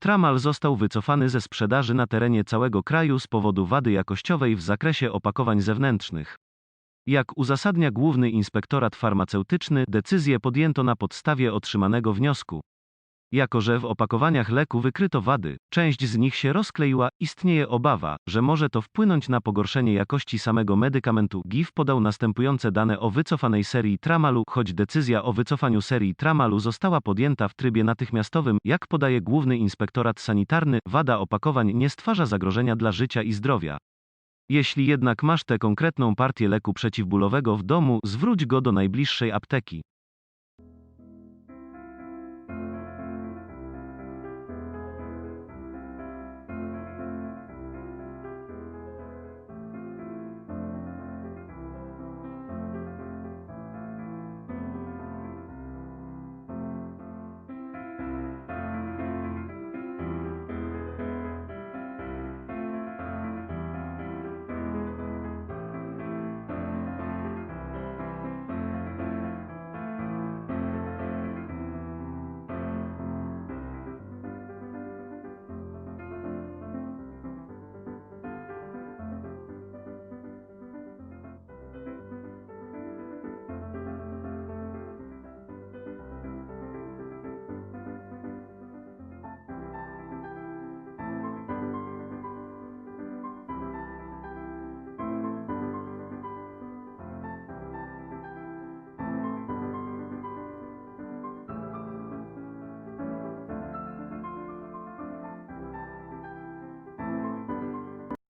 Tramal został wycofany ze sprzedaży na terenie całego kraju z powodu wady jakościowej w zakresie opakowań zewnętrznych. Jak uzasadnia Główny Inspektorat Farmaceutyczny, decyzję podjęto na podstawie otrzymanego wniosku. Jako że w opakowaniach leku wykryto wady, część z nich się rozkleiła, istnieje obawa, że może to wpłynąć na pogorszenie jakości samego medykamentu. GIF podał następujące dane o wycofanej serii Tramalu, choć decyzja o wycofaniu serii Tramalu została podjęta w trybie natychmiastowym, jak podaje Główny Inspektorat Sanitarny, wada opakowań nie stwarza zagrożenia dla życia i zdrowia. Jeśli jednak masz tę konkretną partię leku przeciwbólowego w domu, zwróć go do najbliższej apteki.